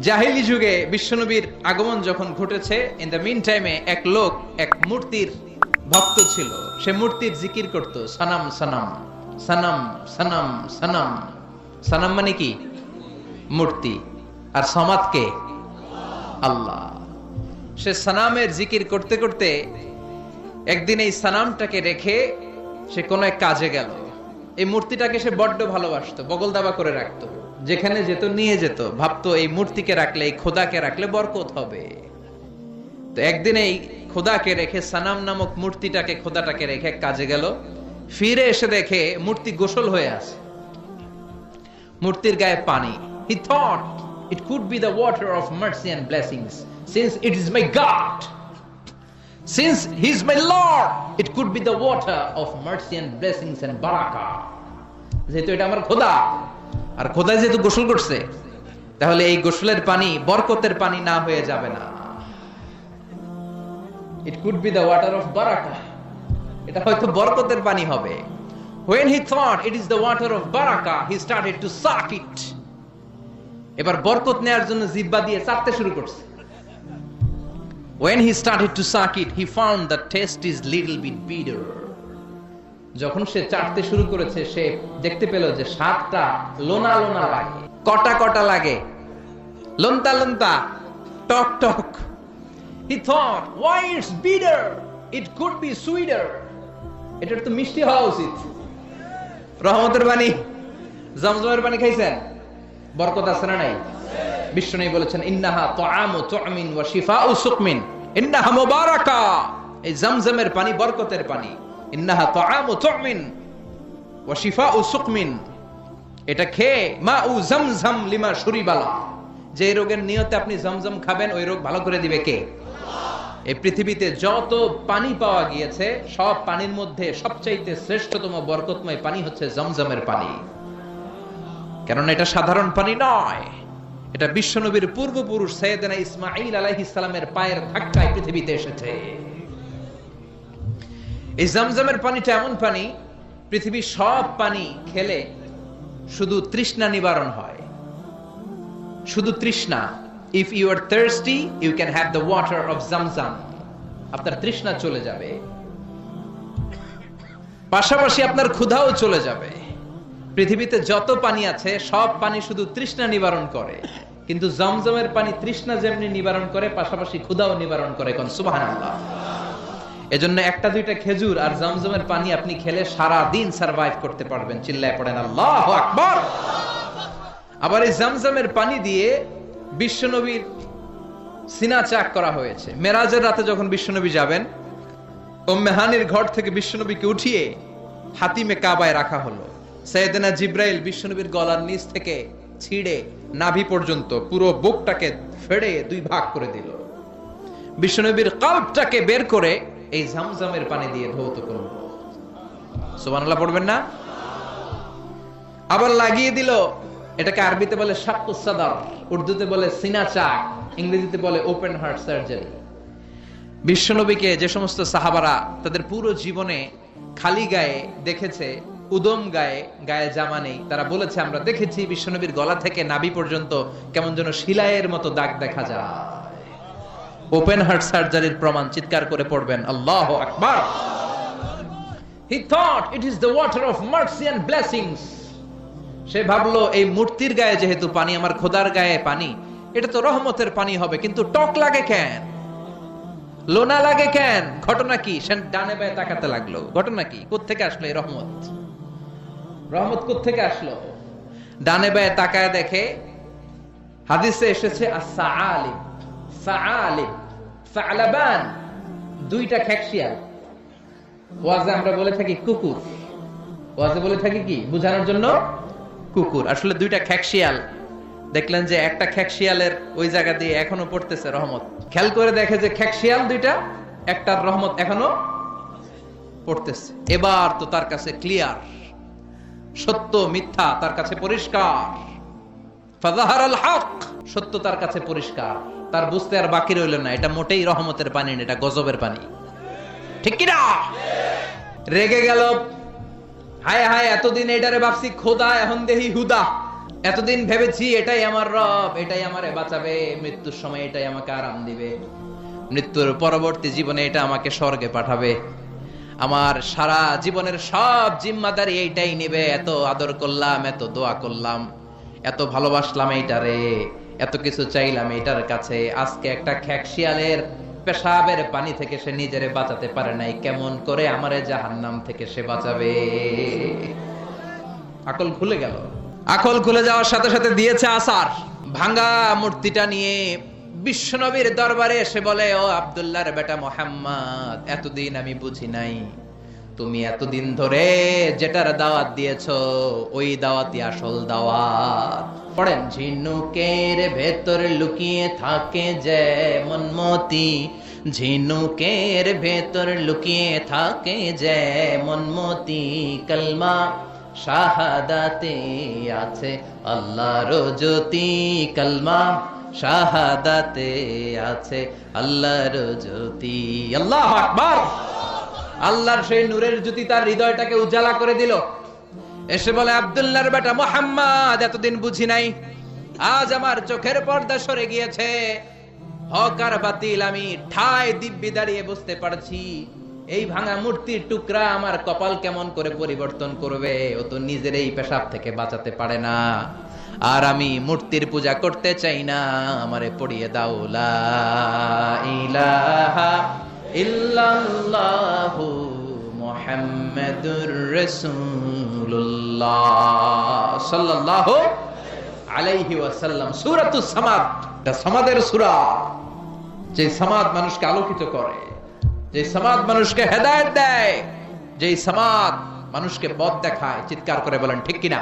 জাহিলি যুগে বিশ্বনবীর আগমন যখন ঘটেছে ইন দ্য মিন টাইমে এক লোক, এক মূর্তির ভক্ত ছিল। সে মূর্তির জিকির করত, সানাম সানাম সানাম সানাম সানাম। সানাম মানে কি? মূর্তি। আর সমাদ কে? আল্লাহ। সে সানামের জিকির করতে করতে একদিন এই সানামটাকে রেখে সে কোনো এক কাজে গেল। এই মূর্তিটাকে সে বড্ড ভালোবাসতো, বগল দাবা করে রাখতো। যেখানে যেত, নিয়ে যেত। ভাবতো এই মূর্তিকে রাখলে, এই খোদাকে রাখলে বরকত হবে। তো একদিন এই খোদাকে রেখে, সানাম নামক মূর্তিটাকে, খোদাটাকে রেখে কাজে গেল। ফিরে এসে দেখে মূর্তি গোসল হয়ে আছে। মূর্তির গায়ে পানি। He thought it could be the water of mercy and blessings since it is my god Since he is my Lord, it could be the water of mercy and blessings and baraka. যেহেতু এটা আমার খোদা আর খোদা যেহেতু গোসল করছে তাহলে এই গোসলের পানি বরকতের পানি না হয়ে যাবে না it could be the water of বারাকা এটা হয়তো বরকতের পানি হবে when he thought it is the water of baraka he started to suck it এবার বরকত নেয়ার জন্য জিব্বা দিয়ে চাপতে শুরু করছে When he started to suck it, he found the taste is little bit bitter. যখন সে চাটতে শুরু করেছে সে দেখতে পেল যে স্বাদটা লোনা লোনা লাগে কটা কটা লাগে লন্তা লন্তা টক টক He thought, why it's bitter? It could be sweeter. এটার তো মিষ্টি হওয়া উচিত রহমতের পানি জমজমের পানি খাইছেন বরকত আছে না নাই নেই বলেছেন, ইন্নাহা তুআমু তুমিন ওয়া শিফাউ সুকমিন। ইন্নাহা মুবারাকা। এই জমজমের পানি বরকতের পানি। ইন্নাহা তুআমু তুমিন ওয়া শিফাউ সুকমিন। এটা খেয়ে মা লিমা যে রোগের নিয়তে আপনি জমজম খাবেন, ওই রোগ ভালো করে দিবে কে? এই পৃথিবীতে যত পানি পাওয়া গিয়েছে, সব পানির মধ্যে সবচাইতে শ্রেষ্ঠতম বরকতময় পানি হচ্ছে জমজমের পানি। কেননা এটা সাধারণ পানি নয়। এটা বিশ্বনবীর পূর্বপুরুষ সৈয়দনা ইসমাইল আলাইহিস সালামের পায়ের ধাক্কায় পৃথিবীতে এসেছে। এই জমজমের পানিটা এমন পানি, পৃথিবীর সব পানি খেলে শুধু তৃষ্ণা নিবারণ হয়। শুধু তৃষ্ণা। If you are thirsty you can have the water of Zamzam আপনার তৃষ্ণা চলে যাবে। পাশাপাশি আপনার ক্ষুধাও চলে যাবে। পৃথিবীতে যত পানি আছে, সব পানি শুধু তৃষ্ণা নিবারণ করে। কিন্তু জমজমের পানি তৃষ্ণা যেমনি নিবারণ করে, পাশাপাশি ক্ষুধাও নিবারণ করে কোন সুবহানাল্লাহ। এজন্য একটা, দুইটা খেজুর আর জমজমের পানি আপনি খেলে সারা দিন সার্ভাইভ করতে পারবেন। চিল্লায় পড়েন, আল্লাহু আকবার। আবার এই জমজমের পানি দিয়ে বিশ্বনবীর সিনা চাক করা হয়েছে। মেরাজের রাতে যখন বিশ্বনবী যাবেন ও মেহানির ঘর থেকে বিশ্বনবীকে উঠিয়ে হাতিমে কাবায় রাখা হলো। সৈয়দনা জিব্রাইল বিশ্বনবীর গলার নিচ থেকে ছিঁড়ে নাভি পর্যন্ত পুরো বুকটাকে ফেড়ে দুই ভাগ করে দিল। বিশ্বনবীর কাল্পটাকে বের করে এই ঝমঝমের পানি দিয়ে ধৌত করল। সুবহানাল্লাহ, পড়বেন না? আবার লাগিয়ে দিল, এটাকে আরবিতে বলে শাক্কুস সাদার, উর্দুতে বলে সিনা চাক, ইংরেজিতে বলে ওপেন হার্ট সার্জারি। বিশ্বনবীকে যে সমস্ত সাহাবারা তাদের পুরো জীবনে খালি গায়ে দেখেছে উদম গায়ে গায়ে জামা নেই। তারা বলেছে, আমরা দেখেছি বিশ্বনবীর গলা থেকে নাভি পর্যন্ত কেমন যেন শিলায়ের মতো দাগ দেখা যায়। ওপেন হার্ট সার্জারির প্রমাণ চিৎকার করে পড়বেন। আল্লাহ আকবার। He thought it is the water of mercy and blessings সে ভাবলো, এই মূর্তির গায়ে যেহেতু পানি, আমার খোদার গায়ে পানি, এটা তো রহমতের পানি হবে, কিন্তু টক লাগে কেন? লোনা লাগে কেন? ঘটনা কি? সে ডানে বায়ে তাকাতে লাগল। ঘটনা কি? কোত্থেকে আসলো এই রহমত? রহমত কোত্থেকে আসলো? ডানে বায়ে তাকায় দেখে হাদিসে এসেছে সাআলিম সালাবান, দুইটা খ্যাকশিয়াল। ওয়াজে আমরা বলে থাকি কুকুর। ওয়াজে বলে থাকি কি? বোঝানোর জন্য কুকুর। আসলে দুইটা খ্যাকশিয়াল। দেখলেন যে একটা খ্যাকশিয়ালের ওই জায়গা দিয়ে এখনও পড়তেছে রহমত। খেয়াল করে দেখে যে খ্যাকশিয়াল দুইটা, একটার রহমত এখনও পড়তেছে। এবার তো তার কাছে ক্লিয়ার সত্য, মিথ্যা তার কাছে পরিষ্কার। সত্য তার কাছে পরিষ্কার। তার বুঝতে আর বাকি রইল না, এটা মোটেই রহমতের পানি না, এটা গজবের পানি। ঠিক রেগে গেল। হায় হায়, এতদিন এটারে ভাবছি, খোদা, এখন দেহি হুদা। এতদিন ভেবেছি, এটাই আমার রব, এটাই আমারে বাঁচাবে। মৃত্যুর সময় এটাই আমাকে আরাম দিবে। মৃত্যুর পরবর্তী জীবনে এটা আমাকে স্বর্গে পাঠাবে। আমার সারা জীবনের সব জিম্মাদারি এইটাই নিবে। এত আদর করলাম, এত দোয়া করলাম, এত ভালোবাসলাম এইটারে, এত কিছু চাইলাম এইটার কাছে। আজকে একটা খ্যাকশিয়ালের পেশাবের পানি থেকে সে নিজেরে বাঁচাতে পারে নাই। কেমন করে আমারে জাহান্নাম থেকে সে বাঁচাবে? আকল খুলে গেল। আকল খুলে যাওয়ার সাথে সাথে দিয়েছে আসার। ভাঙ্গা মূর্তিটা নিয়ে বিশ্বনবীর দরবারে এসে বলে, ও আবদুল্লাহর বেটা মোহাম্মদ, এতদিন আমি বুঝি নাই। তুমি এতদিন ধরে যেটার দাওয়াত দিয়েছ, ওই দাওয়াতই আসল দাওয়াত। পড়েন, ঝিনুকের ভেতর লুকিয়ে থাকে যেমন মতি ঝিনুকের ভেতর লুকিয়ে থাকে যেমন মতি কলমা শাহাদাতে আছে আল্লাহর জ্যোতি, কলমা শাহাদাতে আছে আল্লাহর জ্যোতি। আল্লাহ আকবার! আল্লাহর সেই নূরের জ্যোতি তার হৃদয়টাকে উজালা করে দিল। এসে বলে, আব্দুল্লাহর বেটা মোহাম্মদ, এতদিন বুঝি নাই। আজ আমার চোখের পর্দা সরে গিয়েছে। হক আর বাতিল আমি ঠায় দিব্যি দাঁড়িয়ে বুঝতে পারছি। এই ভাঙা মূর্তির টুকরা আমার কপাল কেমন করে পরিবর্তন করবে? ও তো নিজের এই পেশাব থেকে বাঁচাতে পারে না। আর আমি মূর্তির পূজা করতে চাই না, আমারে পড়িয়ে দাও, লা ইলাহা আলাইহি ওয়াসাল্লাম। সামাদের যে সামাদ মানুষকে আলোকিত করে, যে সামাদ মানুষকে হেদায়েত দেয় যে সামাদ মানুষকে পথ দেখায়, চিৎকার করে বলেন, ঠিক কিনা?